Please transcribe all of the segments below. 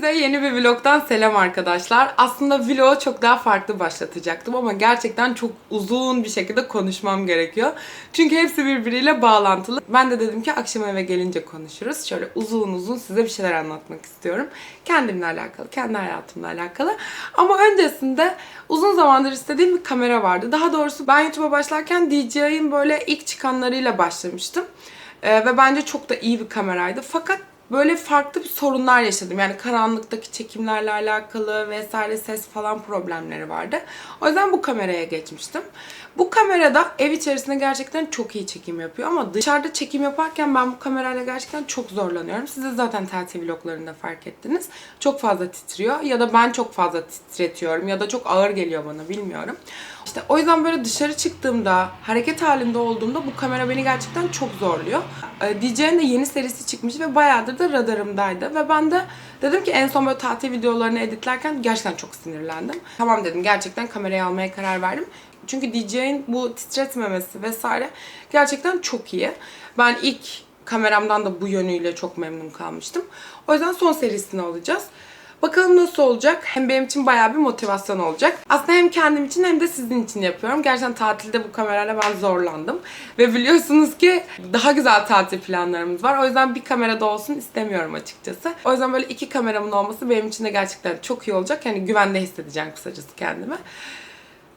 Hepinize yeni bir vlogdan selam arkadaşlar. Aslında vlogu çok daha farklı başlatacaktım ama gerçekten çok uzun bir şekilde konuşmam gerekiyor. Çünkü hepsi birbiriyle bağlantılı. Ben de dedim ki akşam eve gelince konuşuruz. Şöyle uzun uzun size bir şeyler anlatmak istiyorum. Kendimle alakalı, kendi hayatımla alakalı. Ama öncesinde uzun zamandır istediğim bir kamera vardı. Daha doğrusu ben YouTube'a başlarken DJI'in böyle ilk çıkanlarıyla başlamıştım. Ee, ve bence çok da iyi bir kameraydı. Fakat böyle farklı bir sorunlar yaşadım. Yani karanlıktaki çekimlerle alakalı vesaire ses falan problemleri vardı. O yüzden bu kameraya geçmiştim. Bu kamerada ev içerisinde gerçekten çok iyi çekim yapıyor ama dışarıda çekim yaparken ben bu kamerayla gerçekten çok zorlanıyorum. Siz de zaten tatil vloglarında fark ettiniz. Çok fazla titriyor ya da ben çok fazla titretiyorum ya da çok ağır geliyor bana bilmiyorum. İşte o yüzden böyle dışarı çıktığımda, hareket halinde olduğumda bu kamera beni gerçekten çok zorluyor. Ee, DJ'nin de yeni serisi çıkmış ve bayağıdır da radarımdaydı. Ve ben de dedim ki en son böyle tatil videolarını editlerken gerçekten çok sinirlendim. Tamam dedim gerçekten kamerayı almaya karar verdim. Çünkü DJ'in bu titretmemesi vesaire gerçekten çok iyi. Ben ilk kameramdan da bu yönüyle çok memnun kalmıştım. O yüzden son serisini alacağız. Bakalım nasıl olacak? Hem benim için bayağı bir motivasyon olacak. Aslında hem kendim için hem de sizin için yapıyorum. Gerçekten tatilde bu kamerayla ben zorlandım. Ve biliyorsunuz ki daha güzel tatil planlarımız var. O yüzden bir kamerada olsun istemiyorum açıkçası. O yüzden böyle iki kameramın olması benim için de gerçekten çok iyi olacak. Yani güvende hissedeceğim kısacası kendimi.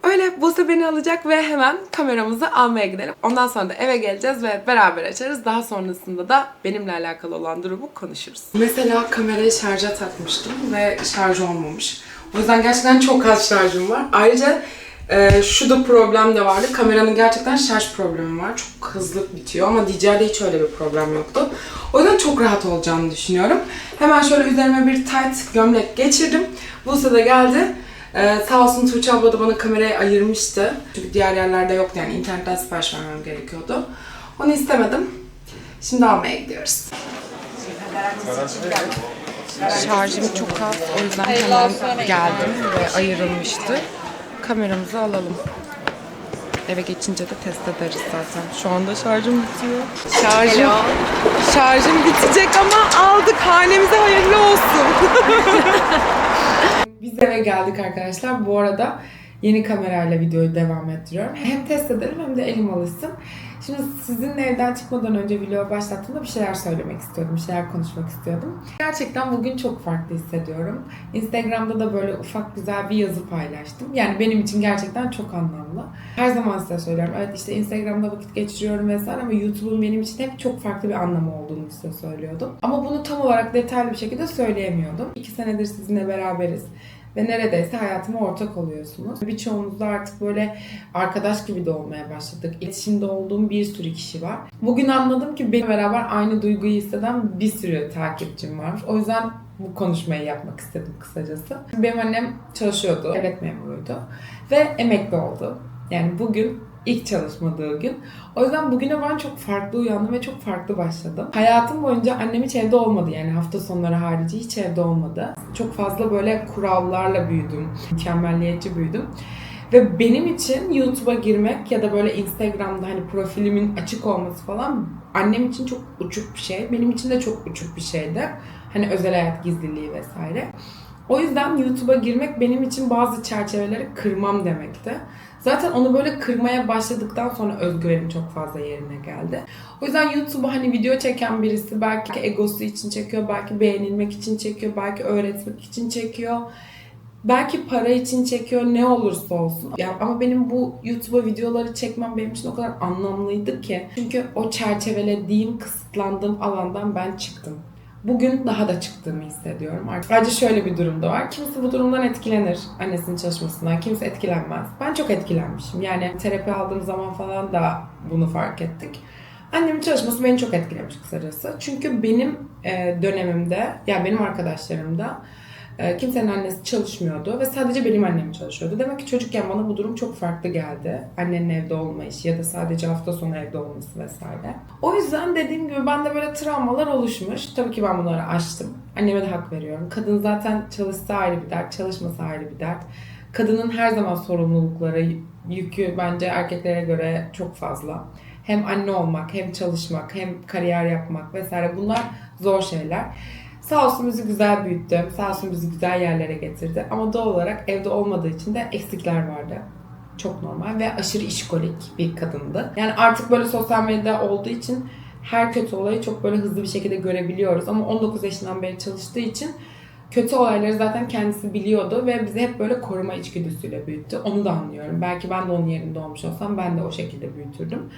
Öyle Buse beni alacak ve hemen kameramızı almaya gidelim. Ondan sonra da eve geleceğiz ve beraber açarız. Daha sonrasında da benimle alakalı olan durumu konuşuruz. Mesela kamerayı şarja takmıştım ve şarj olmamış. O yüzden gerçekten çok az şarjım var. Ayrıca e, şu da problem de vardı. Kameranın gerçekten şarj problemi var. Çok hızlı bitiyor ama DJI'de hiç öyle bir problem yoktu. O yüzden çok rahat olacağını düşünüyorum. Hemen şöyle üzerime bir tight gömlek geçirdim. Buse de geldi. Ee, sağ olsun Tuğçe abla da bana kamerayı ayırmıştı. Çünkü diğer yerlerde yoktu yani internetten sipariş vermem gerekiyordu. Onu istemedim. Şimdi almaya gidiyoruz. Şarjım çok az o yüzden hemen geldim ve ayrılmıştı. Kameramızı alalım. Eve geçince de test ederiz zaten. Şu anda şarjım bitiyor. Şarjım, şarjım bitecek ama aldık. Hanemize hayırlı olsun. Biz eve geldik arkadaşlar. Bu arada yeni kamerayla videoyu devam ettiriyorum. Hem test edelim hem de elim alışsın. Şimdi sizinle evden çıkmadan önce vlogu başlattığımda bir şeyler söylemek istiyordum, bir şeyler konuşmak istiyordum. Gerçekten bugün çok farklı hissediyorum. Instagram'da da böyle ufak güzel bir yazı paylaştım. Yani benim için gerçekten çok anlamlı. Her zaman size söylüyorum. Evet işte Instagram'da vakit geçiriyorum vesaire ama YouTube'un benim için hep çok farklı bir anlamı olduğunu size söylüyordum. Ama bunu tam olarak detaylı bir şekilde söyleyemiyordum. İki senedir sizinle beraberiz ve neredeyse hayatıma ortak oluyorsunuz. Birçoğunuzla artık böyle arkadaş gibi de olmaya başladık. İletişimde olduğum bir sürü kişi var. Bugün anladım ki benimle beraber aynı duyguyu hisseden bir sürü takipçim var. O yüzden bu konuşmayı yapmak istedim kısacası. Benim annem çalışıyordu, devlet memuruydu ve emekli oldu. Yani bugün ilk çalışmadığı gün. O yüzden bugüne ben çok farklı uyandım ve çok farklı başladım. Hayatım boyunca annem hiç evde olmadı yani hafta sonları harici hiç evde olmadı. Çok fazla böyle kurallarla büyüdüm, mükemmelliyetçi büyüdüm. Ve benim için YouTube'a girmek ya da böyle Instagram'da hani profilimin açık olması falan annem için çok uçuk bir şey. Benim için de çok uçuk bir şeydi. Hani özel hayat gizliliği vesaire. O yüzden YouTube'a girmek benim için bazı çerçeveleri kırmam demekti. Zaten onu böyle kırmaya başladıktan sonra özgüvenim çok fazla yerine geldi. O yüzden YouTube'a hani video çeken birisi belki egosu için çekiyor, belki beğenilmek için çekiyor, belki öğretmek için çekiyor. Belki para için çekiyor ne olursa olsun. Ya ama benim bu YouTube'a videoları çekmem benim için o kadar anlamlıydı ki. Çünkü o çerçevelediğim, kısıtlandığım alandan ben çıktım. Bugün daha da çıktığımı hissediyorum. Ayrıca şöyle bir durum da var. Kimisi bu durumdan etkilenir annesinin çalışmasından. Kimse etkilenmez. Ben çok etkilenmişim. Yani terapi aldığım zaman falan da bunu fark ettik. Annemin çalışması beni çok etkilemiş kısacası. Çünkü benim e, dönemimde, yani benim arkadaşlarımda e, kimsenin annesi çalışmıyordu ve sadece benim annem çalışıyordu. Demek ki çocukken bana bu durum çok farklı geldi. Annenin evde olmayışı ya da sadece hafta sonu evde olması vesaire. O yüzden dediğim gibi bende böyle travmalar oluşmuş. Tabii ki ben bunları aştım. Anneme de hak veriyorum. Kadın zaten çalışsa ayrı bir dert, çalışmasa ayrı bir dert. Kadının her zaman sorumlulukları, yükü bence erkeklere göre çok fazla. Hem anne olmak, hem çalışmak, hem kariyer yapmak vesaire bunlar zor şeyler. Sağ olsun bizi güzel büyüttü. Sağ olsun bizi güzel yerlere getirdi. Ama doğal olarak evde olmadığı için de eksikler vardı. Çok normal ve aşırı işkolik bir kadındı. Yani artık böyle sosyal medya olduğu için her kötü olayı çok böyle hızlı bir şekilde görebiliyoruz. Ama 19 yaşından beri çalıştığı için kötü olayları zaten kendisi biliyordu ve bizi hep böyle koruma içgüdüsüyle büyüttü. Onu da anlıyorum. Belki ben de onun yerinde olmuş olsam ben de o şekilde büyütürdüm.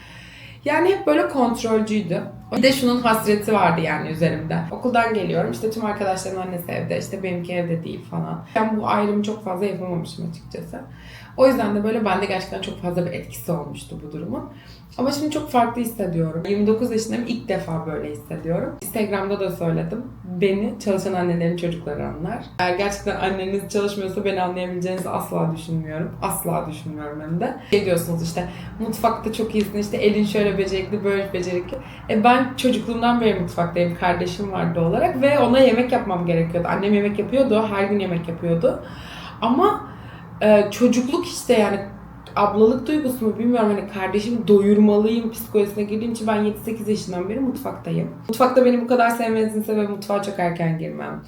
Yani hep böyle kontrolcüydü. Bir de şunun hasreti vardı yani üzerimde. Okuldan geliyorum işte tüm arkadaşlarım annesi evde işte benimki evde değil falan. Ben bu ayrımı çok fazla yapamamışım açıkçası. O yüzden de böyle bende gerçekten çok fazla bir etkisi olmuştu bu durumun. Ama şimdi çok farklı hissediyorum. 29 yaşındayım ilk defa böyle hissediyorum. Instagram'da da söyledim. Beni çalışan annelerin çocukları anlar. Eğer gerçekten anneniz çalışmıyorsa beni anlayabileceğinizi asla düşünmüyorum. Asla düşünmüyorum hem de. Şey diyorsunuz işte mutfakta çok iyisin işte elin şöyle becerikli böyle becerikli. E ben çocukluğumdan beri mutfaktayım. Kardeşim vardı olarak ve ona yemek yapmam gerekiyordu. Annem yemek yapıyordu. Her gün yemek yapıyordu. Ama e, çocukluk işte yani ablalık duygusu mu bilmiyorum hani kardeşimi doyurmalıyım psikolojisine girdiğim için ben 7-8 yaşından beri mutfaktayım. Mutfakta beni bu kadar sevmenizin sebebi mutfağa çok erken girmem.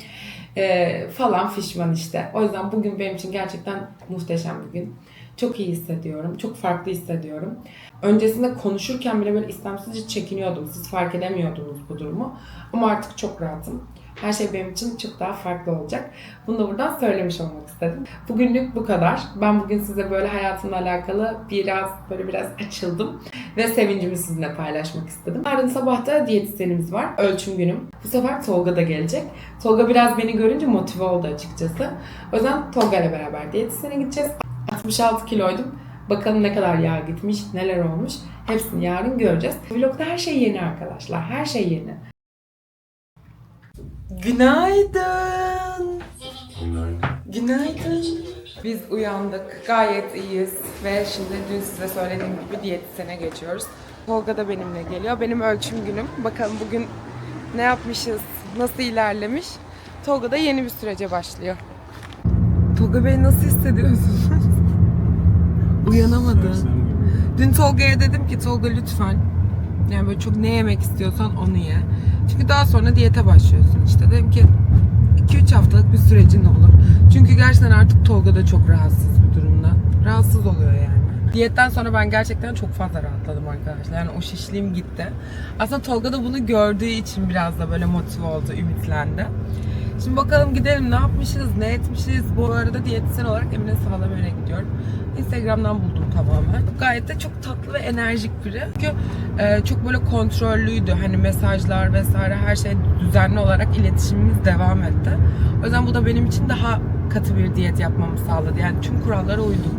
E, falan fişman işte. O yüzden bugün benim için gerçekten muhteşem bir gün. Çok iyi hissediyorum. Çok farklı hissediyorum. Öncesinde konuşurken bile böyle istemsizce çekiniyordum. Siz fark edemiyordunuz bu durumu. Ama artık çok rahatım. Her şey benim için çok daha farklı olacak. Bunu da buradan söylemiş olmak istedim. Bugünlük bu kadar. Ben bugün size böyle hayatımla alakalı biraz böyle biraz açıldım. Ve sevincimi sizinle paylaşmak istedim. Yarın sabah da diyetisyenimiz var. Ölçüm günüm. Bu sefer Tolga da gelecek. Tolga biraz beni görünce motive oldu açıkçası. O yüzden Tolga ile beraber diyetisyene gideceğiz. 66 kiloydum. Bakalım ne kadar yağ gitmiş, neler olmuş. Hepsini yarın göreceğiz. Vlogda her şey yeni arkadaşlar. Her şey yeni. Günaydın. Günaydın. Biz uyandık. Gayet iyiyiz. Ve şimdi dün size söylediğim gibi diyetisyene geçiyoruz. Tolga da benimle geliyor. Benim ölçüm günüm. Bakalım bugün ne yapmışız, nasıl ilerlemiş. Tolga da yeni bir sürece başlıyor. Tolga Bey nasıl hissediyorsunuz? Uyanamadı. Dün Tolga'ya dedim ki Tolga lütfen yani böyle çok ne yemek istiyorsan onu ye. Çünkü daha sonra diyete başlıyorsun işte. Dedim ki 2-3 haftalık bir sürecin olur. Çünkü gerçekten artık Tolga da çok rahatsız bu durumdan. Rahatsız oluyor yani. Diyetten sonra ben gerçekten çok fazla rahatladım arkadaşlar. Yani o şişliğim gitti. Aslında Tolga da bunu gördüğü için biraz da böyle motive oldu, ümitlendi. Şimdi bakalım gidelim ne yapmışız, ne etmişiz. Bu arada diyetisyen olarak Emine Sağlamer'e gidiyorum. Instagram'dan buldum tamamen. Gayet de çok tatlı ve enerjik biri. Çünkü e, çok böyle kontrollüydü. Hani mesajlar vesaire her şey düzenli olarak iletişimimiz devam etti. O yüzden bu da benim için daha katı bir diyet yapmamı sağladı. Yani tüm kurallara uydum.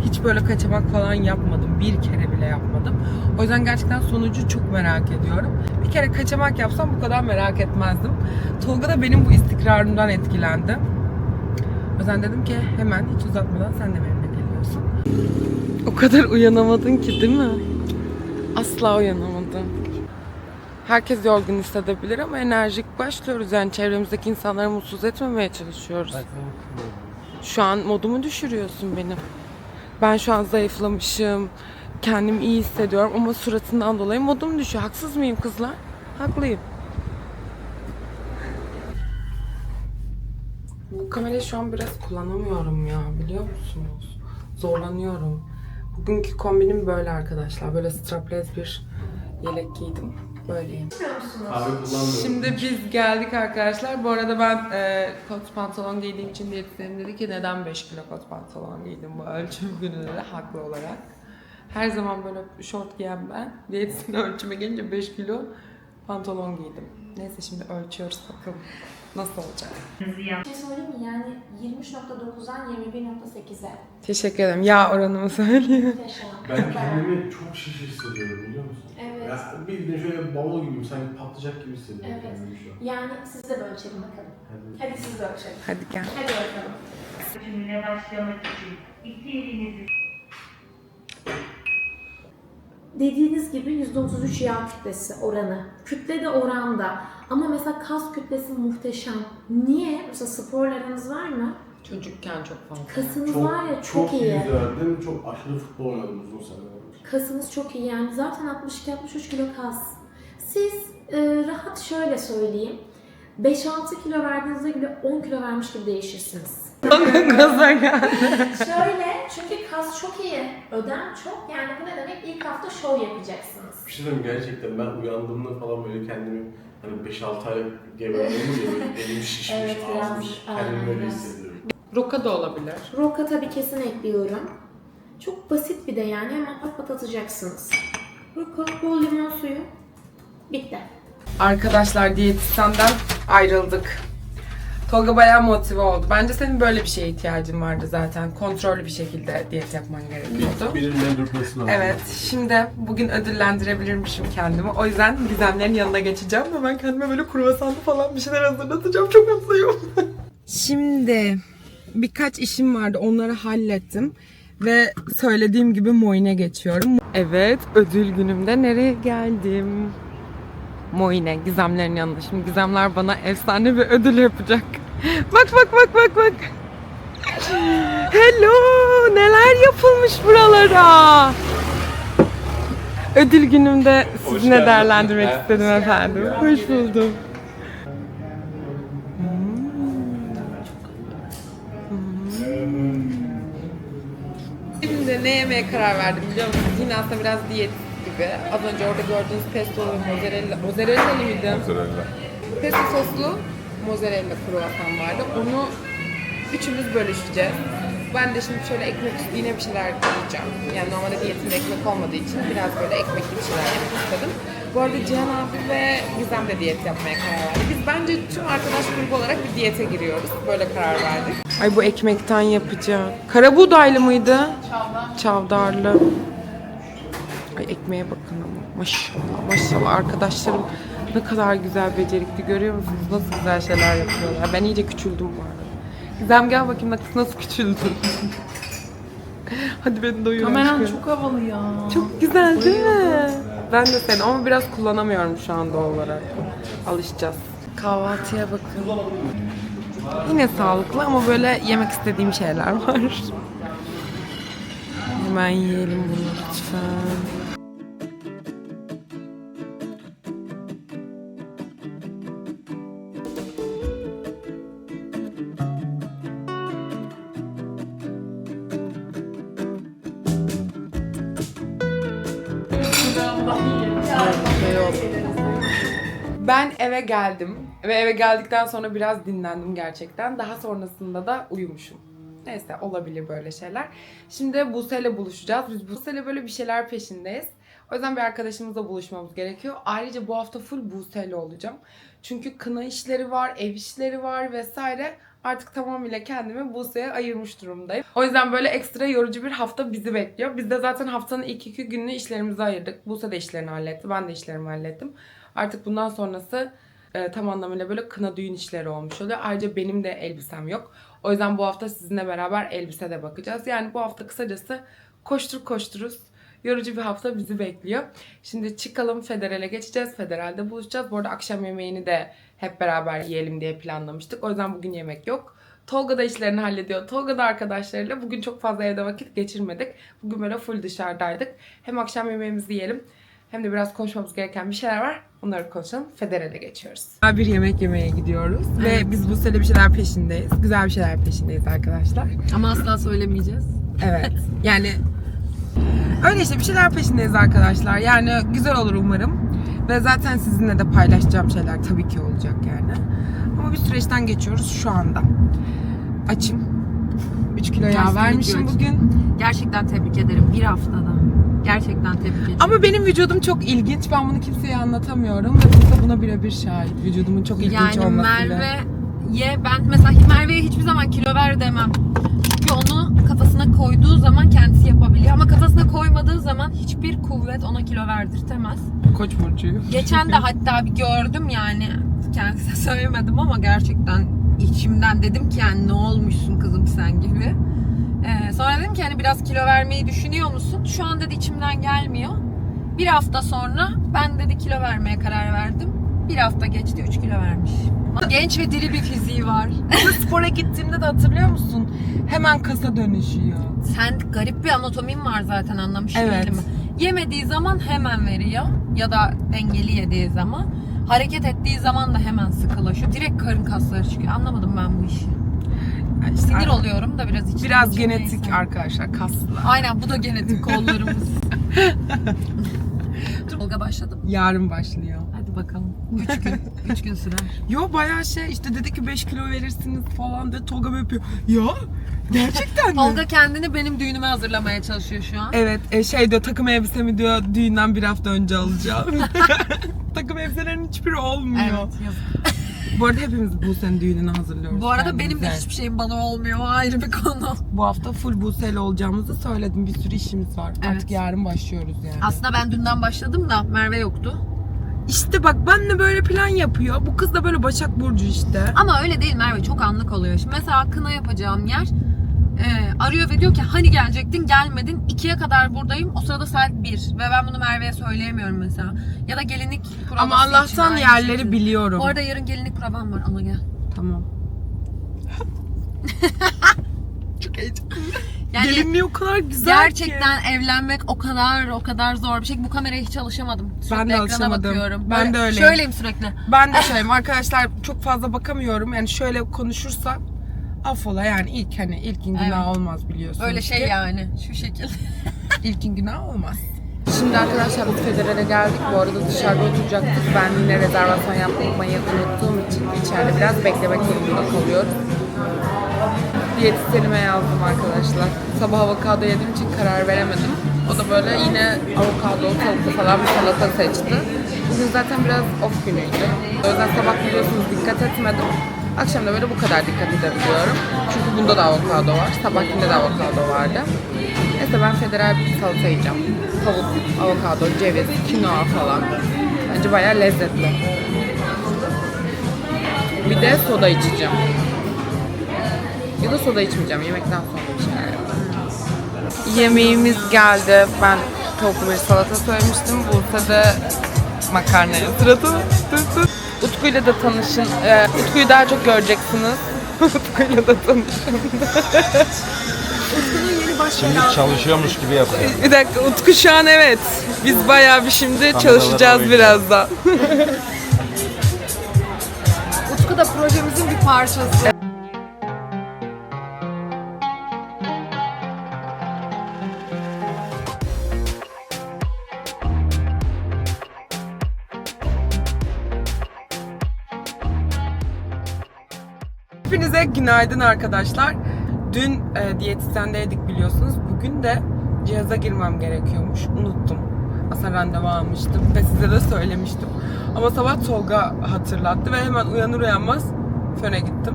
Hiç böyle kaçamak falan yapmadım. Bir kere bile yapmadım. O yüzden gerçekten sonucu çok merak ediyorum. Bir kere kaçamak yapsam bu kadar merak etmezdim. Tolga da benim bu istikrarımdan etkilendi. O yüzden dedim ki hemen hiç uzatmadan sen de geliyorsun. O kadar uyanamadın ki değil mi? Asla uyanamadım. Herkes yorgun hissedebilir ama enerjik başlıyoruz. Yani çevremizdeki insanları mutsuz etmemeye çalışıyoruz. Şu an modumu düşürüyorsun benim. Ben şu an zayıflamışım. Kendimi iyi hissediyorum ama suratından dolayı modum düşüyor. Haksız mıyım kızlar? Haklıyım. Bu kamerayı şu an biraz kullanamıyorum ya biliyor musunuz? Zorlanıyorum. Bugünkü kombinim böyle arkadaşlar. Böyle strapless bir yelek giydim. Böyleyim. Abi kullanmıyorum. Şimdi biz geldik arkadaşlar. Bu arada ben e, kot pantolon giydiğim için diyetisyenim dedi ki neden 5 kilo kot pantolon giydim bu ölçüm gününde de haklı olarak. Her zaman böyle şort giyen ben. Diyetisyen ölçüme gelince 5 kilo pantolon giydim. Neyse şimdi ölçüyoruz bakalım nasıl olacak. Bir şey söyleyeyim mi? Yani 23.9'dan 21.8'e. Teşekkür ederim. Yağ oranımı söyleyeyim. Ben kendimi çok şiş hissediyorum biliyor musun? Evet. Ya bildiğin şöyle bavul gibiyim sanki patlayacak gibi hissediyorum Evet. kendimi şu an. Yani siz de ölçelim bakalım. Hadi. Hadi siz de ölçelim. Hadi gel. Hadi bakalım. Ölçümüne başlamak için iki elinizi Dediğiniz gibi %33 yağ kütlesi oranı. Kütle de oranda. Ama mesela kas kütlesi muhteşem. Niye? Mesela sporlarınız var mı? Çocukken çok fazla. Kasınız Çok, var ya çok, iyi. güzel değil mi? Çok aşırı futbol oynadım uzun seneler. Kasınız çok iyi yani zaten 62-63 kilo kas. Siz e, rahat şöyle söyleyeyim. 5-6 kilo verdiğinizde bile 10 kilo vermiş gibi değişirsiniz. Gaza geldi. Şöyle çünkü kas çok iyi, ödem çok yani bu ne demek ilk hafta şov yapacaksınız. Bir şey diyeyim gerçekten ben uyandığımda falan böyle kendimi hani 5-6 ay geberdim böyle elim şişmiş, Evet, biraz, ağzım şiş- aynen, kendimi öyle biraz. hissediyorum. Roka da olabilir. Roka tabii kesin ekliyorum. Çok basit bir de yani hemen pat pat atacaksınız. Roka, bol limon suyu. Bitti. Arkadaşlar diyetisyenden ayrıldık. Tolga bayağı motive oldu. Bence senin böyle bir şeye ihtiyacın vardı zaten. Kontrollü bir şekilde diyet yapman gerekiyordu. Birinin dürtmesi lazım. Evet, şimdi bugün ödüllendirebilirmişim kendimi. O yüzden Gizemlerin yanına geçeceğim ve ben kendime böyle kruvasanlı falan bir şeyler hazırlatacağım. Çok mutluyum. şimdi birkaç işim vardı. Onları hallettim. Ve söylediğim gibi Moine geçiyorum. Evet, ödül günümde nereye geldim? Moine, Gizemlerin yanında. Şimdi Gizemler bana efsane bir ödül yapacak. bak bak bak bak bak. Hello! Neler yapılmış buralara? Ödül günümde sizinle değerlendirmek istedim efendim. Hoş buldum. Şimdi ne yemeye karar verdim biliyor musunuz? Yine aslında biraz diyet gibi. Az önce orada gördüğünüz pesto ve mozzarella, mozzarella mıydı? Mozzarella. Pesto soslu mozzarella kruvasan vardı. Onu üçümüz bölüşeceğiz. Ben de şimdi şöyle ekmek üstü yine bir şeyler koyacağım. Yani normalde diyetimde ekmek olmadığı için biraz böyle ekmekli bir şeyler yemek istedim. Bu arada Cihan abi ve Gizem de diyet yapmaya karar verdi. Biz bence tüm arkadaş grubu olarak bir diyete giriyoruz. Böyle karar verdik. Ay bu ekmekten yapacağım. Kara buğdaylı mıydı? Çavdar. Çavdarlı. Ay ekmeğe bakın ama. Maşallah maşallah arkadaşlarım ne kadar güzel becerikli görüyor musunuz? Nasıl güzel şeyler yapıyorlar. Ben iyice küçüldüm bu arada. Gizem gel bakayım nasıl, nasıl küçüldün. Hadi beni doyur Kameran aşkım. çok havalı ya. Çok güzel değil mi? Ben de seni ama biraz kullanamıyorum şu an doğal olarak. Alışacağız. Kahvaltıya bakın. Yine sağlıklı ama böyle yemek istediğim şeyler var. Hemen yiyelim bunu lütfen. Eve geldim ve eve geldikten sonra biraz dinlendim gerçekten. Daha sonrasında da uyumuşum. Neyse olabilir böyle şeyler. Şimdi Buse'yle buluşacağız. Biz Buse'yle böyle bir şeyler peşindeyiz. O yüzden bir arkadaşımızla buluşmamız gerekiyor. Ayrıca bu hafta full Buse'yle olacağım. Çünkü kına işleri var, ev işleri var vesaire. Artık tamamıyla kendimi Buse'ye ayırmış durumdayım. O yüzden böyle ekstra yorucu bir hafta bizi bekliyor. Biz de zaten haftanın ilk iki gününü işlerimize ayırdık. Buse de işlerini halletti, ben de işlerimi hallettim. Artık bundan sonrası e, tam anlamıyla böyle kına düğün işleri olmuş oluyor. Ayrıca benim de elbisem yok. O yüzden bu hafta sizinle beraber elbise de bakacağız. Yani bu hafta kısacası koştur koşturuz. Yorucu bir hafta bizi bekliyor. Şimdi çıkalım Federal'e geçeceğiz. Federal'de buluşacağız. Bu arada akşam yemeğini de hep beraber yiyelim diye planlamıştık. O yüzden bugün yemek yok. Tolga da işlerini hallediyor. Tolga da arkadaşlarıyla bugün çok fazla evde vakit geçirmedik. Bugün böyle full dışarıdaydık. Hem akşam yemeğimizi yiyelim hem de biraz konuşmamız gereken bir şeyler var. Onları konuşalım. Federal'e geçiyoruz. Bir yemek yemeye gidiyoruz. Ve biz bu sene bir şeyler peşindeyiz. Güzel bir şeyler peşindeyiz arkadaşlar. Ama asla söylemeyeceğiz. Evet. Yani öyle işte bir şeyler peşindeyiz arkadaşlar. Yani güzel olur umarım. Ve zaten sizinle de paylaşacağım şeyler tabii ki olacak yani. Ama bir süreçten geçiyoruz şu anda. Açım. 3 kilo yağ vermişim bugün. Gerçekten tebrik ederim. Bir haftada. Gerçekten tebrik ederim. Ama benim vücudum çok ilginç. Ben bunu kimseye anlatamıyorum. Ve burada buna birebir şahit. Vücudumun çok ilginç yani olmasıyla. Merve ye ben mesela Merve'ye hiçbir zaman kilo ver demem. Çünkü onu kafasına koyduğu zaman kendisi yapabiliyor. Ama kafasına koymadığı zaman hiçbir kuvvet ona kilo verdirtemez. Koç burcuyum. Geçen de hatta bir gördüm yani kendisine söylemedim ama gerçekten içimden dedim ki yani ne olmuşsun kızım sen gibi. Ee, sonra dedim ki hani biraz kilo vermeyi düşünüyor musun? Şu an dedi içimden gelmiyor. Bir hafta sonra ben dedi kilo vermeye karar verdim. Bir hafta geçti 3 kilo vermiş. Genç ve diri bir fiziği var. Ama spora gittiğimde de hatırlıyor musun? Hemen kasa dönüşüyor. Sen garip bir anatomin var zaten anlamış Evet. değilim. Yemediği zaman hemen veriyor ya da dengeli yediği zaman. Hareket ettiği zaman da hemen sıkılaşıyor. Direkt karın kasları çıkıyor. Anlamadım ben bu işi. Oluyorum da biraz içim. Biraz içim genetik neyse. arkadaşlar kaslı. Aynen bu da genetik kollarımız. Tolga başladı mı? Yarın başlıyor. Hadi bakalım. 3 gün. 3 gün sürer. Yo bayağı şey işte dedi ki 5 kilo verirsiniz falan dedi. Tolga böyle yapıyor. Ya gerçekten mi? Tolga kendini benim düğünüme hazırlamaya çalışıyor şu an. Evet e, şey diyor takım elbisemi diyor düğünden bir hafta önce alacağım. takım elbiselerin hiçbiri olmuyor. Evet yazık. Bu arada hepimiz bu senin düğününü hazırlıyoruz. Bu arada benim de hiçbir şeyim bana olmuyor. O ayrı bir konu. Bu hafta full Buse'yle olacağımızı söyledim. Bir sürü işimiz var. Evet. Artık yarın başlıyoruz yani. Aslında ben dünden başladım da Merve yoktu. İşte bak ben de böyle plan yapıyor. Bu kız da böyle Başak Burcu işte. Ama öyle değil Merve çok anlık oluyor. Şimdi mesela kına yapacağım yer e, arıyor ve diyor ki hani gelecektin gelmedin 2'ye kadar buradayım o sırada saat 1 ve ben bunu Merve'ye söyleyemiyorum mesela. Ya da gelinlik provası Ama için Allah'tan aynı yerleri şekilde. biliyorum. Bu arada yarın gelinlik provam var ama gel. Tamam. Çok heyecanlı. Yani Gelinliği o kadar güzel ki. gerçekten evlenmek o kadar o kadar zor bir şey. Bu kameraya hiç alışamadım. Sürekli Ben de ekrana alışamadım. bakıyorum. Ben de öyleyim. Şöyleyim sürekli. Ben de şeyim arkadaşlar çok fazla bakamıyorum. Yani şöyle konuşursak affola yani ilk hani ilkin günah Evet. olmaz biliyorsunuz Öyle şey ki. yani şu şekilde. İlkin günah olmaz. Şimdi arkadaşlar biz Federer'e geldik. Bu arada dışarıda oturacaktık. Ben yine rezervasyon yapmayı unuttuğum için içeride biraz beklemek durumunda kalıyorum. Diyetisyenime yazdım arkadaşlar. Sabah avokado yediğim için karar veremedim. O da böyle yine avokado, tavuklu falan bir salata seçti. Bugün zaten biraz off günüydü. O yüzden sabah biliyorsunuz dikkat etmedim. Akşam da böyle bu kadar dikkat edebiliyorum. Çünkü bunda da avokado var. Sabahkinde de avokado vardı. Neyse ben federal bir salata yiyeceğim. Tavuk, avokado, ceviz, kinoa falan. Bence bayağı lezzetli. Bir de soda içeceğim. Ya da soda içmeyeceğim. Yemekten sonra bir şeyler yapacağım. Yemeğimiz geldi. Ben tavuklu bir salata söylemiştim. Buse de makarnaya sırada. Utku'yla da tanışın. Ee, Utku'yu daha çok göreceksiniz. Utku'yla da tanışın. Şimdi çalışıyormuş gibi yapıyor. Bir dakika Utku şu an evet. Biz bayağı bir şimdi çalışacağız oynayacağız. birazdan. Utku da projemizin bir parçası. Günaydın arkadaşlar. Dün e, diyetisyendeydik biliyorsunuz. Bugün de cihaza girmem gerekiyormuş. Unuttum. Aslında randevu almıştım ve size de söylemiştim. Ama sabah Tolga hatırlattı ve hemen uyanır uyanmaz föne gittim.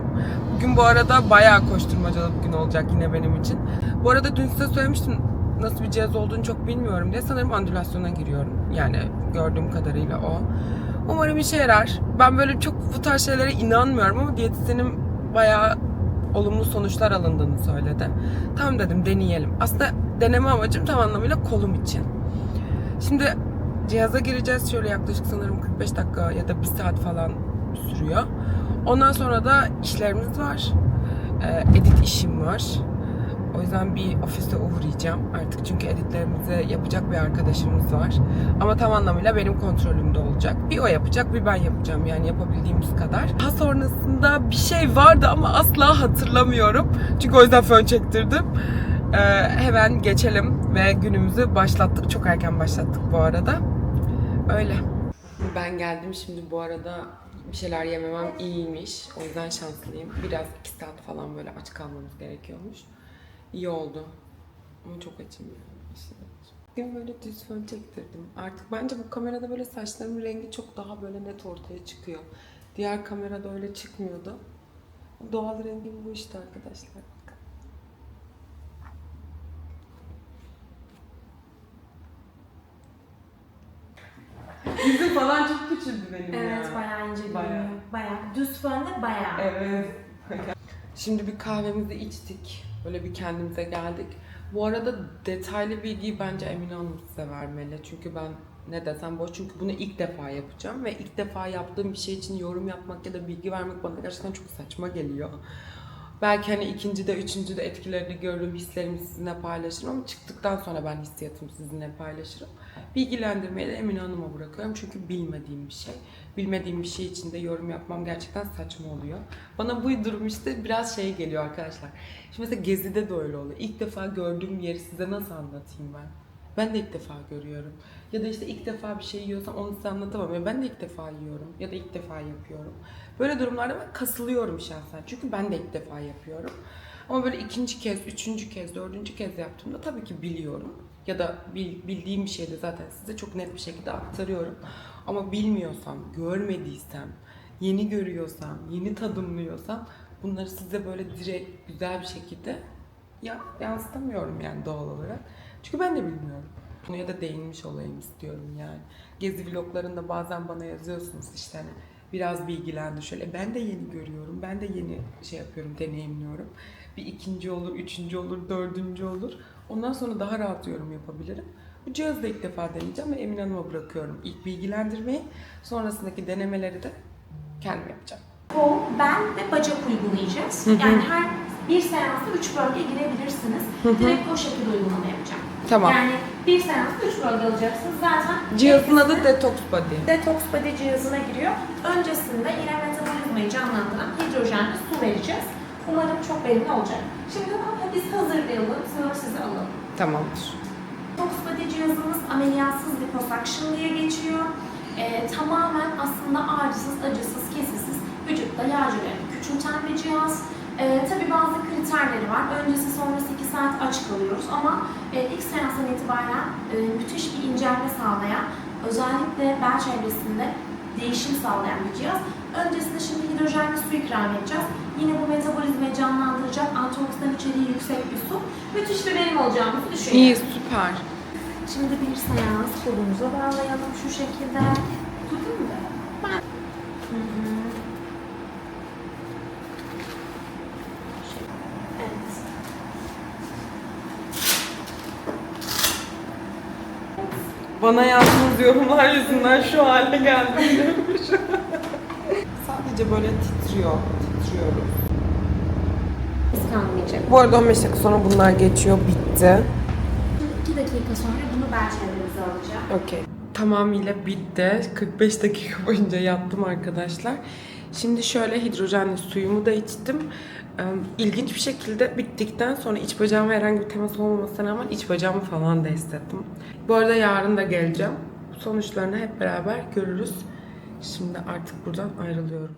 Bugün bu arada bayağı koşturmacalı bir gün olacak yine benim için. Bu arada dün size söylemiştim nasıl bir cihaz olduğunu çok bilmiyorum diye. Sanırım andülasyona giriyorum. Yani gördüğüm kadarıyla o. Umarım işe yarar. Ben böyle çok bu tarz şeylere inanmıyorum ama diyetisyenim bayağı olumlu sonuçlar alındığını söyledi. Tamam dedim deneyelim. Aslında deneme amacım tam anlamıyla kolum için. Şimdi cihaza gireceğiz. Şöyle yaklaşık sanırım 45 dakika ya da 1 saat falan sürüyor. Ondan sonra da işlerimiz var. Ee, edit işim var. O yüzden bir ofise uğrayacağım artık çünkü editlerimizi yapacak bir arkadaşımız var. Ama tam anlamıyla benim kontrolümde olacak. Bir o yapacak bir ben yapacağım yani yapabildiğimiz kadar. Daha sonrasında bir şey vardı ama asla hatırlamıyorum. Çünkü o yüzden fön çektirdim. Ee, hemen geçelim ve günümüzü başlattık. Çok erken başlattık bu arada. Öyle. Ben geldim şimdi bu arada bir şeyler yememem iyiymiş. O yüzden şanslıyım. Biraz iki saat falan böyle aç kalmamız gerekiyormuş. İyi oldu. Ama çok açım yani. açım. Bugün böyle düz fön çektirdim. Artık bence bu kamerada böyle saçlarımın rengi çok daha böyle net ortaya çıkıyor. Diğer kamerada öyle çıkmıyordu. Doğal rengim bu işte arkadaşlar. Yüzüm falan çok küçüldü benim Evet ya. bayağı ince Bayağı. Bayağı. Düz fönde bayağı. Evet. Şimdi bir kahvemizi içtik. Böyle bir kendimize geldik. Bu arada detaylı bilgiyi bence Emine Hanım size vermeli. Çünkü ben ne desem boş. Çünkü bunu ilk defa yapacağım. Ve ilk defa yaptığım bir şey için yorum yapmak ya da bilgi vermek bana gerçekten çok saçma geliyor. Belki hani ikincide, üçüncüde etkilerini görürüm, hislerimi sizinle paylaşırım ama çıktıktan sonra ben hissiyatımı sizinle paylaşırım. Bilgilendirmeyi de Emine Hanım'a bırakıyorum çünkü bilmediğim bir şey. Bilmediğim bir şey için de yorum yapmam gerçekten saçma oluyor. Bana bu durum işte biraz şey geliyor arkadaşlar. Şimdi mesela Gezi'de de öyle oluyor. İlk defa gördüğüm yeri size nasıl anlatayım ben? Ben de ilk defa görüyorum. Ya da işte ilk defa bir şey yiyorsam onu size anlatamam. Ya ben de ilk defa yiyorum. Ya da ilk defa yapıyorum. Böyle durumlarda ben kasılıyorum şahsen. Çünkü ben de ilk defa yapıyorum. Ama böyle ikinci kez, üçüncü kez, dördüncü kez yaptığımda tabii ki biliyorum. Ya da bil- bildiğim bir şeyi zaten size çok net bir şekilde aktarıyorum. Ama bilmiyorsam, görmediysem, yeni görüyorsam, yeni tadımlıyorsam bunları size böyle direkt güzel bir şekilde ya yansıtamıyorum yani doğal olarak. Çünkü ben de bilmiyorum. Konuya da değinmiş olayım istiyorum yani. Gezi vloglarında bazen bana yazıyorsunuz işte hani biraz bilgilendi şöyle. Ben de yeni görüyorum. Ben de yeni şey yapıyorum, deneyimliyorum. Bir ikinci olur, üçüncü olur, dördüncü olur. Ondan sonra daha rahat yorum yapabilirim. Bu cihazı da ilk defa deneyeceğim ve Emin Hanım'a bırakıyorum. İlk bilgilendirmeyi, sonrasındaki denemeleri de kendim yapacağım. Kol, bel ve bacak uygulayacağız. Yani her bir seansta üç bölge girebilirsiniz. Direkt o şekilde uygulama yapacağım. Tamam. Yani bir seansta üç bölge alacaksınız. Zaten Cihazın adı Detox Body. Detox Body cihazına giriyor. Öncesinde yine metabolizmayı canlandıran hidrojenli su vereceğiz. Umarım çok verimli olacak. Şimdi ama biz hazırlayalım, sonra sizi alalım. Tamamdır. Detox Body cihazımız ameliyatsız liposuction diye geçiyor. Ee, tamamen aslında ağrısız, acısız, kesisiz vücutta yağ hücrelerini küçülten bir cihaz. Ee, tabii bazı kriterleri var. Öncesi sonrası 2 saat aç kalıyoruz ama ilk seanstan itibaren e, müthiş bir incelme sağlayan, özellikle bel çevresinde değişim sağlayan bir cihaz. Öncesinde şimdi hidrojenli su ikram edeceğiz. Yine bu metabolizmayı canlandıracak, antioksidan içeriği yüksek bir su. Müthiş bir verim olacağımızı düşünüyorum. İyi, süper. Şimdi bir seans kolumuza bağlayalım şu şekilde. Tutun mu? Ben. Hı hı. Evet. Bana yazdığınız yorumlar yüzünden şu hale geldim diyormuş. Sadece böyle titriyor, titriyorum. Kıskanmayacak. Bu arada 15 dakika sonra bunlar geçiyor, bitti. Şimdi 2 dakika sonra bunu bel çevremize alacağım. Okey. Tamamıyla bitti. 45 dakika boyunca yattım arkadaşlar. Şimdi şöyle hidrojenli suyumu da içtim. İlginç bir şekilde bittikten sonra iç bacağıma herhangi bir temas olmamasına rağmen iç bacağımı falan da hissettim. Bu arada yarın da geleceğim. Sonuçlarını hep beraber görürüz. Şimdi artık buradan ayrılıyorum.